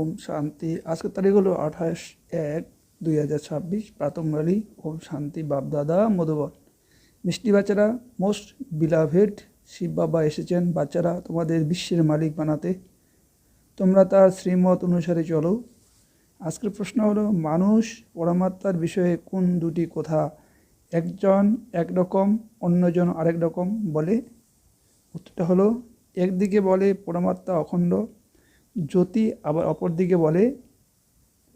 ওম শান্তি। আজকের তারিখ হলো আঠাশ এক দুই হাজার ছাব্বিশ। প্রাতমবাড়ি ওম শান্তি বাপদাদা মধুবন। মিষ্টি বাচ্চারা, মোস্ট বিলাভেড শিব বাবা এসেছেন। বাচ্চারা তোমাদের বিশ্বের মালিক বানাতে। তোমরা তার শ্রীমত অনুসারে চলো। আজকের প্রশ্ন হলো, মানুষ পরমাত্মার বিষয়ে কোন দুটি কথা? একজন একরকম অন্যজন আরেক রকম বলে? উত্তরটা হলো, একদিকে বলে পরমাত্মা অখণ্ড জ্যোতি আবার অপরদিকে বলে,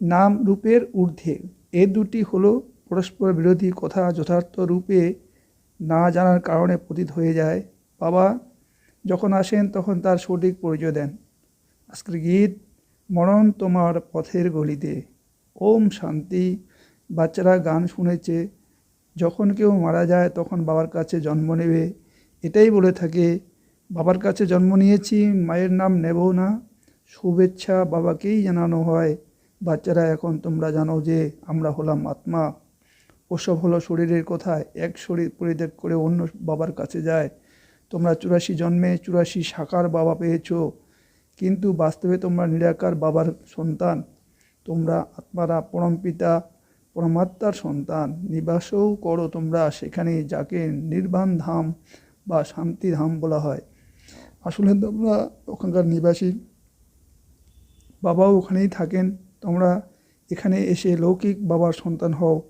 নাম রূপের ঊর্ধ্বে। এ দুটি হলো পরস্পর বিরোধী কথা যথার্থ রূপে না জানার কারণে পতিত হয়ে যায়। বাবা যখন আসেন তখন তার সঠিক পরিচয় দেন। আজকের গীত, মরণ তোমার পথের গলিতে। ওম শান্তি। বাচ্চারা গান শুনেছে, যখন কেউ মারা যায় তখন বাবার কাছে জন্ম নেবে। এটাই বলে থাকে, বাবার কাছে জন্ম নিয়েছি, মায়ের নাম নেব না। শুভেচ্ছা বাবাকেই জানানো হয়। বাচ্চারা, এখন তোমরা জানো যে আমরা হলাম আত্মা। ওসব হলো শরীরের কথা এক শরীর পরিত্যাগ করে অন্য বাবার কাছে যায়। তোমরা চুরাশি জন্মে চুরাশি সাকার বাবা পেয়েছ। কিন্তু বাস্তবে তোমরা নিরাকার বাবার সন্তান। তোমরা আত্মারা পরমপিতা পরমাত্মার সন্তান। নিবাসও করো তোমরা সেখানে যাকে নির্বাণ ধাম বা শান্তি ধাম বলা হয়। আসলে তোমরা ওখানকার নিবাসী বাবাও ওখানেই থাকেন। তোমরা এখানে এসে লৌকিক বাবার সন্তান হও।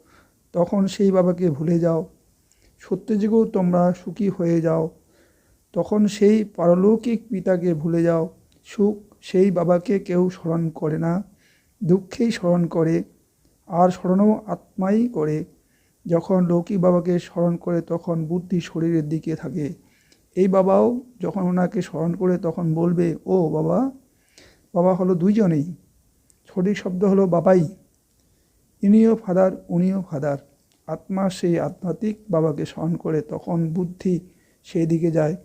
তখন সেই বাবাকে ভুলে যাও। সত্যযুগেও তোমরা সুখী হয়ে যাও। তখন সেই পারলৌকিক পিতাকে ভুলে যাও। সুখ সেই বাবাকে কেউ স্মরণ করে না। দুঃখেই স্মরণ করে। আর স্মরণও আত্মাই করে। যখন লৌকিক বাবাকে স্মরণ করে, তখন বুদ্ধি শরীরের দিকে থাকে। এই বাবাও যখন ওনাকে স্মরণ করে, তখন বলবে, ও বাবা বাবা হলো দুইজনেই। সঠিক শব্দ হলো বাবাই। ইনিও ফাদার, উনিও ফাদার। আত্মা সেই আধ্যাত্মিক বাবাকে স্মরণ করে তখন বুদ্ধি সেই দিকে যায়।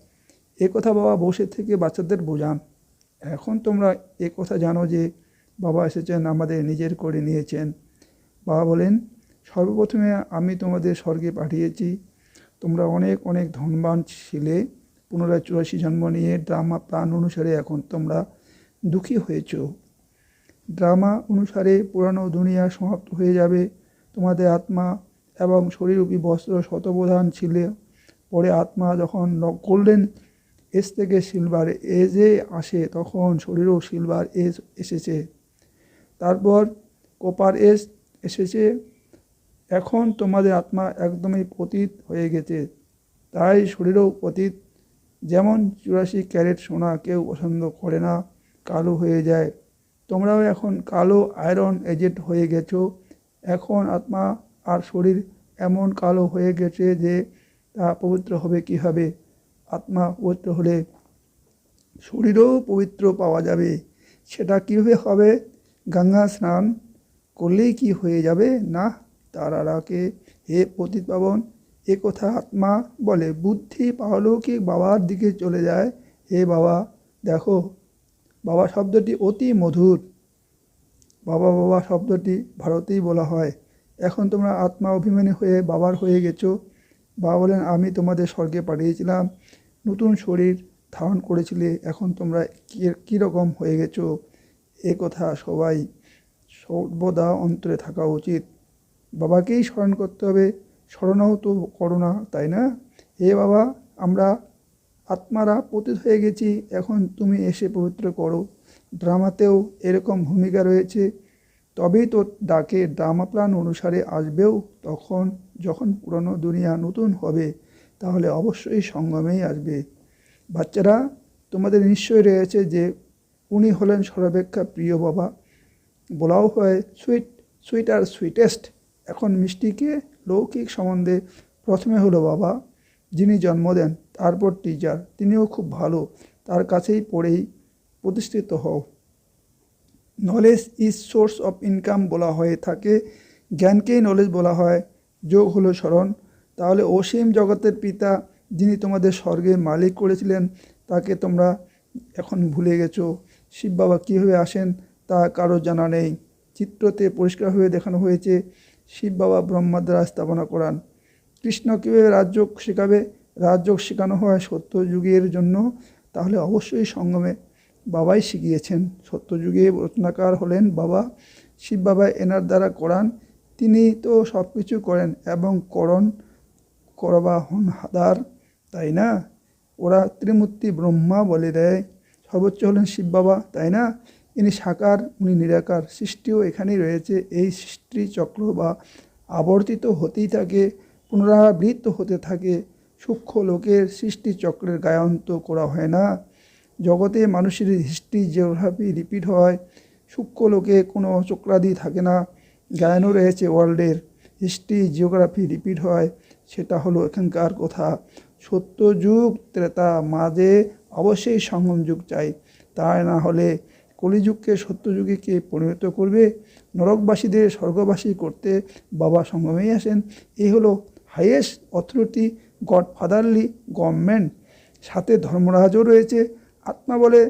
এ কথা বাবা বসে থেকে বাচ্চাদের বোঝান। এখন তোমরা এ কথা জানো যে বাবা এসেছেন, আমাদের নিজের করে নিয়েছেন। বাবা বলেন, সর্বপ্রথমে আমি তোমাদের স্বর্গে পাঠিয়েছি। তোমরা অনেক অনেক ধনবান ছিলে। পুনরায় চুরাশি জন্ম নিয়ে ড্রামা প্রাণ অনুসারে এখন তোমরা দুঃখী হয়েছ। ড্রামা অনুসারে পুরানো দুনিয়া সমাপ্ত হয়ে যাবে। তোমাদের আত্মা এবং শরীররূপী বস্ত্র শতপ্রধান ছিল। পরে আত্মা যখন করলেন, এস থেকে সিলভার এজে আসে, তখন শরীরও সিলভার এজ এসেছে। তারপর কোপার এস এসেছে। এখন তোমাদের আত্মা একদমই পতিত হয়ে গেছে। তাই শরীরও পতীত। যেমন চুরাশি ক্যারেট সোনা কেউ পছন্দ করে না। কালো হয়ে যায়। তোমরাও এখন কালো আয়রন এজেন্ট হয়ে গেছো। এখন আত্মা আর শরীর এমন কালো হয়ে গেছে যে তা পবিত্র হবে কীভাবে? আত্মা পবিত্র হলে শরীরও পবিত্র পাওয়া যাবে। সেটা কীভাবে হবে? গঙ্গা স্নান করলেই কি হয়ে যাবে? না তারাকে হে পতিত পাবন, এ কথা আত্মা বলে। বুদ্ধি পারলৌকিক বাবার দিকে চলে যায়? হে বাবা, দেখো বাবা শব্দটি অতি মধুর। বাবা বাবা শব্দটি ভারতেই বলা হয়। এখন তোমরা আত্মা অভিমানী হয়ে বাবার হয়ে গেছো। বাবা বলেন, আমি তোমাদের স্বর্গে পাঠিয়েছিলাম। নতুন শরীর ধারণ করেছিলে। এখন তোমরা কীরকম হয়ে গেছো? এ কথা সবাই সর্বদা অন্তরে থাকা উচিত। বাবাকেই স্মরণ করতে হবে। স্মরণও তো করো না তাই না? হে বাবা, আমরা আত্মারা পতিত হয়ে গেছি, এখন তুমি এসে পবিত্র করো। ড্রামাতেও এরকম ভূমিকা রয়েছে। তবেই তো ডাকে ড্রামা প্ল্যান অনুসারে আসবেও তখন যখন পুরনো দুনিয়া নতুন হবে, তাহলে অবশ্যই সঙ্গমেই আসবে। বাচ্চারা, তোমাদের নিশ্চয়ই রয়েছে যে উনি হলেন সর্বাপেক্ষা প্রিয় বাবা। বলাও হয়, সুইট সুইট আর সুইটেস্ট। এখন মিষ্টিকে লৌকিক সম্বন্ধে প্রথমে হলো বাবা, যিনি জন্ম দেন। তারপর টিচার তিনিও খুব ভালো, তার কাছেই পড়েই প্রতিষ্ঠিত হও। Knowledge is source of income বলা হয়ে থাকে, জ্ঞানকেই নলেজ বলা হয়। যোগ হলো স্মরণ। তাহলে অসীম জগতের পিতা যিনি তোমাদের স্বর্গের মালিক করেছিলেন, তাকে তোমরা এখন ভুলে গেছো। শিব বাবা কীভাবে আসেন তা কারও জানা নেই। চিত্রতে পরিষ্কারভাবে দেখানো হয়েছে, শিব বাবা ব্রহ্মার দ্বারা স্থাপনা করান। কৃষ্ণ কীভাবে রাজযোগ শেখাবে? রাজযোগ শেখানো হয় সত্যযুগের জন্য, তাহলে অবশ্যই সঙ্গমে বাবাই শিখিয়েছেন। সত্যযুগে রচনাকার হলেন বাবা, শিব বাবা এনার দ্বারা করান, তিনি তো সব কিছু করেন এবং করণ করবা হন হাদার, তাই না? ওরা ত্রিমূর্তি ব্রহ্মা বলে দেয়। সর্বোচ্চ হলেন শিব বাবা, তাই না? ইনি সাকার, উনি নিরাকার। সৃষ্টিও এখানেই রয়েছে। এই সৃষ্টি চক্র বা আবর্তিত হতেই থাকে পুনরাবৃত্ত হতে থাকে। সূক্ষ্ম লোকের সৃষ্টি চক্রের গায়ন্ত করা হয় না। জগতে মানুষের হিস্ট্রি জিওগ্রাফি রিপিট হয়, সূক্ষ্ম লোকে কোনো চক্রাদি থাকে না। গায়নও রয়েছে ওয়ার্ল্ডের হিস্ট্রি জিওগ্রাফি রিপিট হয়, সেটা হলো এখানকার কথা। সত্য যুগ ত্রেতা মাঝে অবশ্যই সঙ্গম যুগ চাই। তাই না হলে কলিযুগকে সত্যযুগে কে পরিণত করবে? নরকবাসীদের স্বর্গবাসী করতে বাবা সঙ্গমেই আসেন। এই হলো highest authority God fatherly government, সাথে ধর্মরাজও রয়েছে। আত্মা বলে,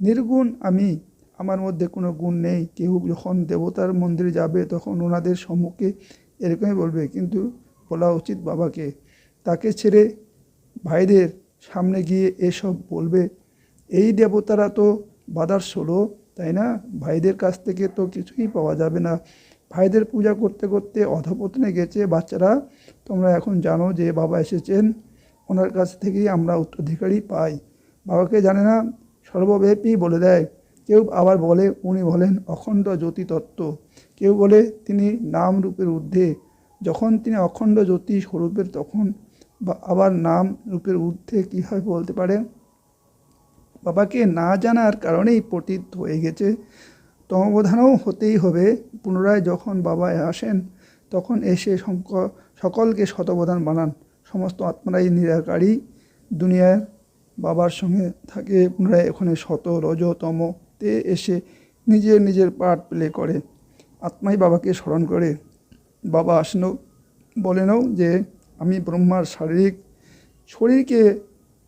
নির্গুণ আমি। আমার মধ্যে কোনো গুণ নেই। কেউ যখন দেবতার মন্দিরে যাবে, তখন ওনাদের সম্মুখে এরকমই বলবে। কিন্তু বলা উচিত বাবাকে, তাকে ছেড়ে ভাইদের সামনে গিয়ে এসব বলবে। এই দেবতারা তো বাদার ষোলো তাই না? ভাইদের কাছ থেকে তো কিছুই পাওয়া যাবে না। ভাইদের পূজা করতে করতে অধপতনে গেছে। বাচ্চারা, তোমরা এখন জানো যে বাবা এসেছেন। ওনার কাছ থেকেই আমরা উত্তরাধিকারী পাই। বাবাকে জানে না, সর্বব্যাপী বলে দেয়। কেউ আবার বলে, উনি বলেন অখণ্ড জ্যোতি তত্ত্ব। কেউ বলে, তিনি নাম রূপের ঊর্ধ্বে। যখন তিনি অখণ্ড জ্যোতি স্বরূপের, তখন বা আবার নাম রূপের ঊর্ধ্বে কীভাবে বলতে পারে? বাবাকে না জানার কারণেই পতিত হয়ে গেছে। তমবধানও হতেই হবে। পুনরায় যখন বাবা আসেন, তখন এসে সকলকে শতবধান বানান। সমস্ত আত্মারাই নিরাকারী। দুনিয়ার বাবার সঙ্গে থাকে, পুনরায় ওখানে শত রজতমতে এসে নিজের নিজের পার্ট প্লে করে। আত্মাই বাবাকে স্মরণ করে। বাবা আসেনও বলেনও যে, আমি ব্রহ্মার শারীরিক শরীরকে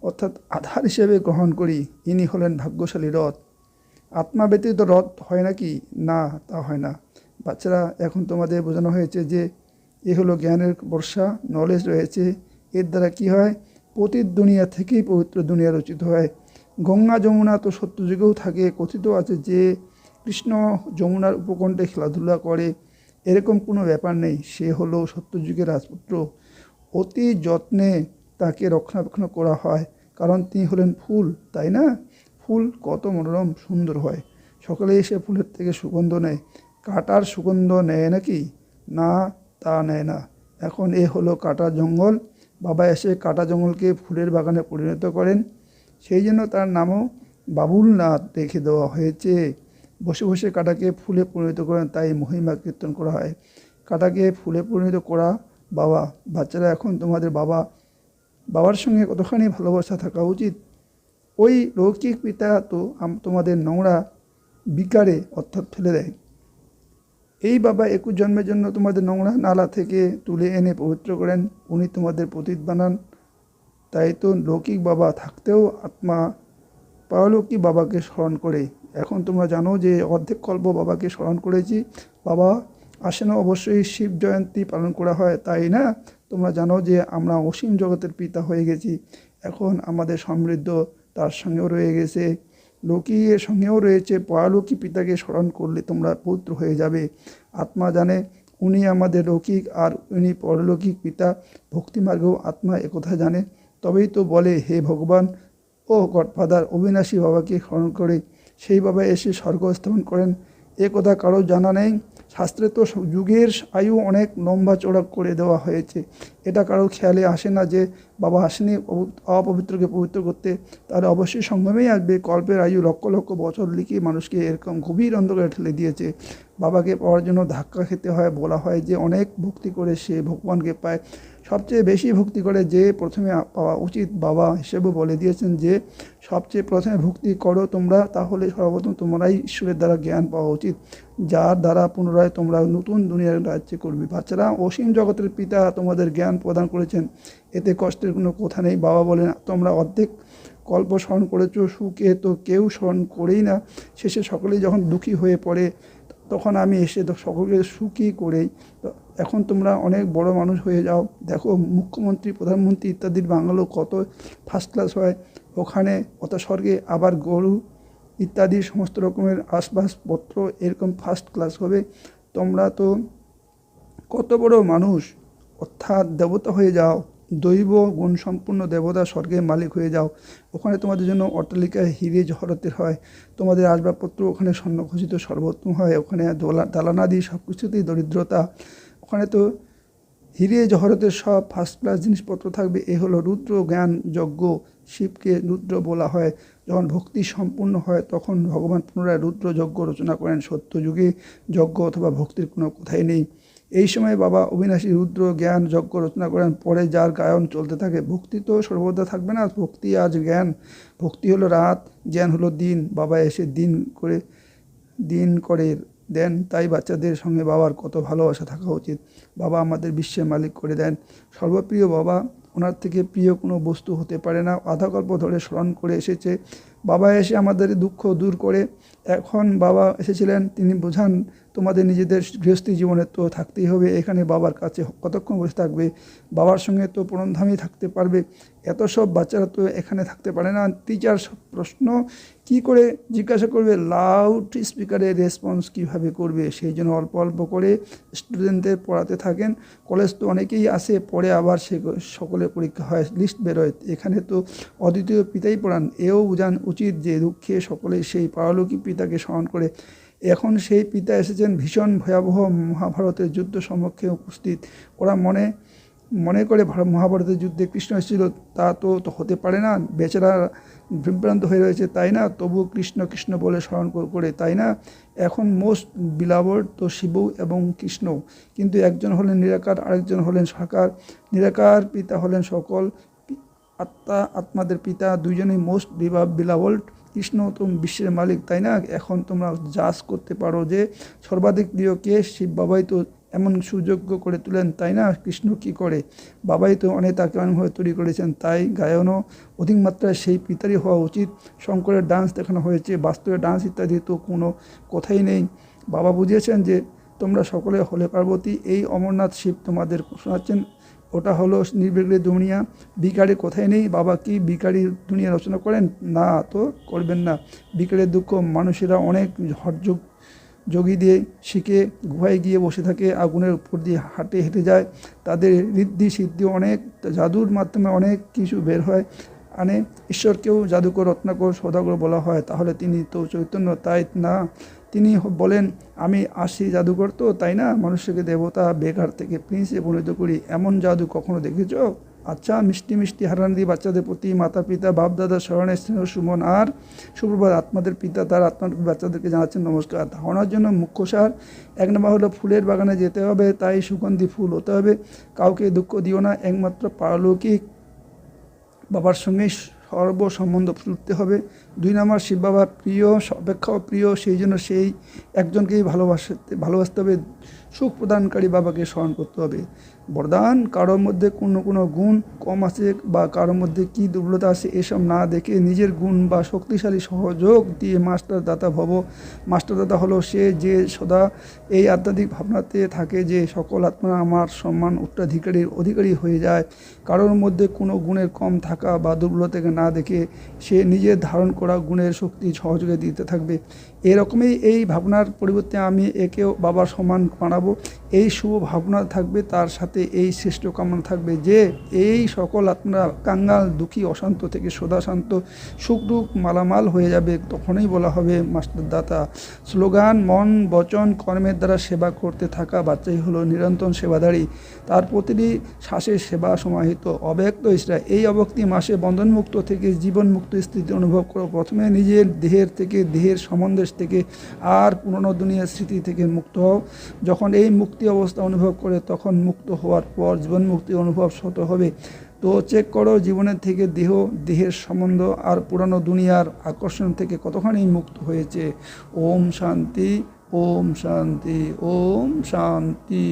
অর্থাৎ আধার হিসেবে গ্রহণ করি। ইনি হলেন ভাগ্যশালী রথ। আত্মা ব্যতীত রথ হয় নাকি না, তা হয় না। বাচ্চারা, এখন তোমাদের বোঝানো হয়েছে যে, এ হলো জ্ঞানের বর্ষা নলেজ রয়েছে। এর দ্বারা কি হয়? পতিত দুনিয়া থেকেই পবিত্র দুনিয়া রচিত হয়। গঙ্গা যমুনা তো সত্যযুগেও থাকে। কথিত আছে যে, কৃষ্ণ যমুনার উপকণ্ঠে খেলাধুলা করে। এরকম কোনো ব্যাপার নেই। সে হলো সত্যযুগের রাজপুত্র। অতি যত্নে তাকে রক্ষণাবেক্ষণ করা হয়। কারণ তিনি হলেন ফুল, তাই না? ফুল কত মনোরম, সুন্দর হয়। সকালে এসে ফুলের থেকে সুগন্ধ নেয়। কাটার সুগন্ধ নেয় নাকি? না, তা নেয় না। এখন এ হলো কাটা জঙ্গল। বাবা এসে কাটা জঙ্গলকে ফুলের বাগানে পরিণত করেন। সেই জন্য তার নামও বাবুল বাবুলনাথ রেখে দেওয়া হয়েছে। বসে বসে কাটাকে ফুলে পরিণত করেন, তাই মহিমা কীর্তন করা হয়। কাটাকে ফুলে পরিণত করা, বাবা, বাচ্চারা এখন তোমাদের বাবা, বাবার সঙ্গে কতখানি ভালোবাসা থাকা উচিত? ওই লৌকিক পিতা তো তোমাদের নোংরা বিকারে অর্থাৎ ফেলে দেয়। এই বাবা একুশ জন্মের জন্য তোমাদের নোংরা নালা থেকে তুলে এনে পবিত্র করেন। উনি তোমাদের পতিত বানান। তাই তো লৌকিক বাবা থাকতেও আত্মা পারলৌকিক বাবাকে স্মরণ করে। এখন তোমরা জানো যে অর্ধেক কল্প বাবাকে স্মরণ করেছি। বাবা আসেন অবশ্যই শিব জয়ন্তী পালন করা হয়। তাই না? তোমরা জানো যে আমরা অসীম জগতের পিতা হয়ে গেছি। এখন আমাদের সমৃদ্ধ তার সঙ্গেও রয়ে গেছে। লৌকিকের সঙ্গেও রয়েছে। পয়ালৌকি পিতাকে স্মরণ করলে তোমরা পবিত্র হয়ে যাবে। আত্মা জানে, উনি আমাদের লৌকিক আর উনি পরলৌকিক পিতা। ভক্তিমার্গেও আত্মা একথা জানে। তবেই তো বলে, হে ভগবান, ও গডফাদার, অবিনাশী বাবাকে স্মরণ করে। সেই বাবা এসে স্বর্গ স্থাপন করেন। এ কথা কারও জানা নেই। শাস্ত্রে তো যুগের আয়ু অনেক লম্বা চড়া করে দেওয়া হয়েছে। এটা কারও খেয়ালে আসে না যে বাবা আসেনি অপবিত্রকে পবিত্র করতে। তাহলে অবশ্যই সঙ্গমেই আসবে। কল্পের আয়ু লক্ষ লক্ষ বছর লিখে মানুষকে এরকম গভীর অন্ধকারে ঠেলে দিয়েছে। বাবাকে পাওয়ার জন্য ধাক্কা খেতে হয়, বলা হয় যে অনেক ভক্তি করে সে ভগবানকে পায়। সবচেয়ে বেশি ভক্তি করে যে প্রথমে পাওয়া উচিত বাবা হিসেবে বলে দিয়েছেন যে, সবচেয়ে প্রথমে ভক্তি করো তোমরা, তাহলে সর্বপ্রথম তোমরাই ঈশ্বরের দ্বারা জ্ঞান পাওয়া উচিত। যার দ্বারা পুনরায় তোমরা নতুন দুনিয়ার রাজ্যে করবে। বাচ্চারা, অসীম জগতের পিতা তোমাদের জ্ঞান প্রদান করেছেন। এতে কষ্টের কোনো কথা নেই। বাবা বলেন, তোমরা অর্ধেক কল্প স্মরণ করেছ, সুখে তো কেউ স্মরণ করেই না। শেষে সকলেই যখন দুঃখী হয়ে পড়ে, তখন আমি এসে সকলকে সুখী করেই এখন তোমরা অনেক বড় মানুষ হয়ে যাও। দেখো মুখ্যমন্ত্রী, প্রধানমন্ত্রী ইত্যাদির বাংলো কত ফার্স্ট ক্লাস হয়। ওখানে কত স্বর্গে আবার গরু ইত্যাদি সমস্ত রকমের আসবাসপত্র এরকম ফার্স্ট ক্লাস হবে। তোমরা তো কত বড় মানুষ, অর্থাৎ দেবতা হয়ে যাও, দৈব গুণসম্পন্ন দেবতা স্বর্গের মালিক হয়ে যাও। ওখানে তোমাদের জন্য অট্টালিকায় হিরে জহরতের হয়। তোমাদের আসবাবপত্র ওখানে স্বর্ণখচিত সর্বোত্তম হয়। ওখানে দোলা, দালানাদি সব কিছুতেই দরিদ্রতা। ওখানে তো হিরে জহরতের সব ফার্স্ট ক্লাস জিনিসপত্র থাকবে। এ হলো রুদ্র জ্ঞান যজ্ঞ শিবকে রুদ্র বলা হয়। যখন ভক্তি সম্পূর্ণ হয়, তখন ভগবান পুনরায় রুদ্র যজ্ঞ রচনা করেন। সত্য যুগে যজ্ঞ অথবা ভক্তির কোনো কোথায় নেই। এই সময় বাবা অবিনাশী রুদ্র জ্ঞান যজ্ঞ রচনা করেন। পরে যার গায়ন চলতে থাকে, ভক্তি তো সর্বদা থাকবে না। ভক্তি আজ জ্ঞান। ভক্তি হলো রাত, জ্ঞান হলো দিন। বাবা এসে দিন করে দিন করে দেন, তাই বাচ্চাদের সঙ্গে বাবার কত ভালোবাসা থাকা উচিত। বাবা আমাদের বিশ্বের মালিক করে দেন। সর্বপ্রিয় বাবা, ওনার থেকে প্রিয় কোনো বস্তু হতে পারে না। আধাকল্প ধরে স্মরণ করে এসেছে। বাবা এসে আমাদের দুঃখ দূর করে। এখন বাবা এসেছিলেন, তিনি বোঝান, তোমাদের নিজেদের গৃহস্থী জীবনে তো থাকতেই হবে, এখানে বাবার কাছে কতক্ষণ বসে থাকবে? বাবার সঙ্গে তো পরমধামেই থাকতে পারবে। এত সব বাচ্চারা তো এখানে থাকতে পারে না। টিচার সব প্রশ্ন, কি করে জিজ্ঞাসা করবে? লাউড স্পিকারে রেসপন্স কীভাবে করবে? সেই জন্য অল্প অল্প করে স্টুডেন্টদের পড়াতে থাকেন। কলেজ তো অনেকেই আসে পরে আবার সে সকলের পরীক্ষা হয়, লিস্ট বেরোয়। এখানে তো অদ্বিতীয় পিতাই পড়ান, এও বোঝান উচিত যে দুঃখে সকলে সেই পারলৌকিক পিতাকে স্মরণ করে। এখন সেই পিতা এসেছেন ভীষণ ভয়াবহ মহাভারতের যুদ্ধ সম্মুখে উপস্থিত। ওরা মনে মনে করে ভার- মহাভারতের যুদ্ধে কৃষ্ণ এসেছিল, তা তো হতে পারে না। বেচারা বিভ্রান্ত হয়ে রয়েছে, তাই না? তবু কৃষ্ণ কৃষ্ণ বলে স্মরণ করে, তাই না? এখন মোস্ট বিলাবড তো শিব এবং কৃষ্ণ। কিন্তু একজন হলেন নিরাকার, আরেকজন হলেন সাকার। নিরাকার পিতা হলেন সকল আত্মা, আত্মাদের পিতা দুইজনেই মোস্ট বিবা বিলাবল্ড কৃষ্ণ তো বিশ্বের মালিক, তাই না? এখন তোমরা জাজ করতে পারো যে সর্বাধিক প্রিয় কে? শিব বাবাই তো এমন সুযোগ্য করে তুলেন, তাই না? কৃষ্ণ কি করে? বাবাই তো অনেক তাকে অনেকভাবে তৈরি করেছেন, তাই গায়নও অধিক মাত্রায় সেই পিতারই হওয়া উচিত। শঙ্করের ডান্স দেখানো হয়েছে বাস্তবে ডান্স ইত্যাদি তো কোনো কথাই নেই। বাবা বুঝিয়েছেন যে তোমরা সকলে হলে পার্বতী, এই অমরনাথ শিব তোমাদের শোনাচ্ছেন ওটা হলো নির্বিঘ্নে দুনিয়া। বিকারে কোথায় নেই? বাবা কি বিকারি দুনিয়া রচনা করেন? না, তো করবেন না। বিকারের দুঃখ মানুষেরা অনেক হরযোগ যোগী দিয়ে শিখে গুহায় গিয়ে বসে থাকে, আগুনের উপর দিয়ে হাঁটে হেঁটে যায়। তাদের ঋদ্ধি সিদ্ধি অনেক, জাদুর মাধ্যমে অনেক কিছু বের হয়। আনে, ঈশ্বরকেও জাদুকর রত্নাকর সদাগর বলা হয়, তাহলে তিনি তো চৈতন্য, তাই না? তিনি বলেন, আমি আসি জাদুকর তো, তাই না? মানুষকে দেবতা, বেকার থেকে প্রিন্সে পরিণত করি। এমন জাদু কখনো দেখেছ? আচ্ছা মিষ্টি মিষ্টি হারান্দি বাচ্চাদের প্রতি মাতা পিতা বাপ দাদা স্মরণে স্নেহ, সুমন আর সুপ্রভাত আত্মাদের পিতা, তার আত্মার বাচ্চাদেরকে জানাচ্ছেন নমস্কার। ধারণার জন্য মুখ্য সার, এক নম্বর হলো ফুলের বাগানে যেতে হবে, তাই সুগন্ধি ফুল হতে হবে। কাউকে দুঃখ দিও না, একমাত্র পারলৌকিক বাবার সঙ্গে সর্ব সম্বন্ধ জুড়তে হবে। দুই নম্বর শিব বাবা প্রিয়, অপেক্ষাও প্রিয়, সেই জন্য সেই একজনকেই ভালোবাসতে ভালোবাসতে হবে, সুখ প্রদানকারী বাবাকে স্মরণ করতে হবে। বরদান, কারোর মধ্যে কোনো কোনো গুণ কম আছে বা কারোর মধ্যে কি দুর্বলতা আছে, এসব না দেখে নিজের গুণ বা শক্তিশালী সহযোগ দিয়ে মাস্টার দাতা ভব। মাস্টার দাতা হলো সে যে সদা এই আধ্যাত্মিক ভাবনাতে থাকে যে সকল আত্মা আমার সম্মান উত্তরাধিকারীর অধিকারী হয়ে যায়। কারোর মধ্যে কোনো গুণের কম থাকা বা দুর্বলতাকে না দেখে সে নিজের ধারণ করা গুণের শক্তি সহযোগে দিতে থাকবে। এরকমই এই ভাবনার পরিবর্তে আমি একেও বাবার সমান বানাবো এই শুভ ভাবনা থাকবে, তার সাথে এই শ্রেষ্ঠ কামনা থাকবে যে এই সকল আত্মা কাঙ্গাল, দুঃখী, অশান্ত থেকে সদা শান্ত সুখ দুঃখ মালামাল হয়ে যাবে, তখনই বলা হবে মাস্টার দাতা স্লোগান, মন, বচন, কর্মের দ্বারা সেবা করতে থাকা বাচ্চাই হলো নিরন্তর সেবাদারী তার প্রতিটি শ্বাসে সেবা সমাহিত। অব্যক্ত ইসরা এই অব্যক্তি মাসে বন্ধনমুক্ত থেকে, জীবনমুক্ত স্থিতি অনুভব করো। প্রথমে নিজের দেহের থেকে, দেহের সমন্দেশ থেকে, আর পুরনো দুনিয়ার স্মৃতি থেকে মুক্ত হও। যখন এই মুক্তি অবস্থা অনুভব করে তখন মুক্ত হওয়ার পর জীবন মুক্তি অনুভব শত হবে। তো চেক করো জীবনের থেকে দেহ, দেহের সম্বন্ধ আর পুরানো দুনিয়ার আকর্ষণ থেকে কতখানি মুক্ত হয়েছে। ওম শান্তি ওম শান্তি ওম শান্তি।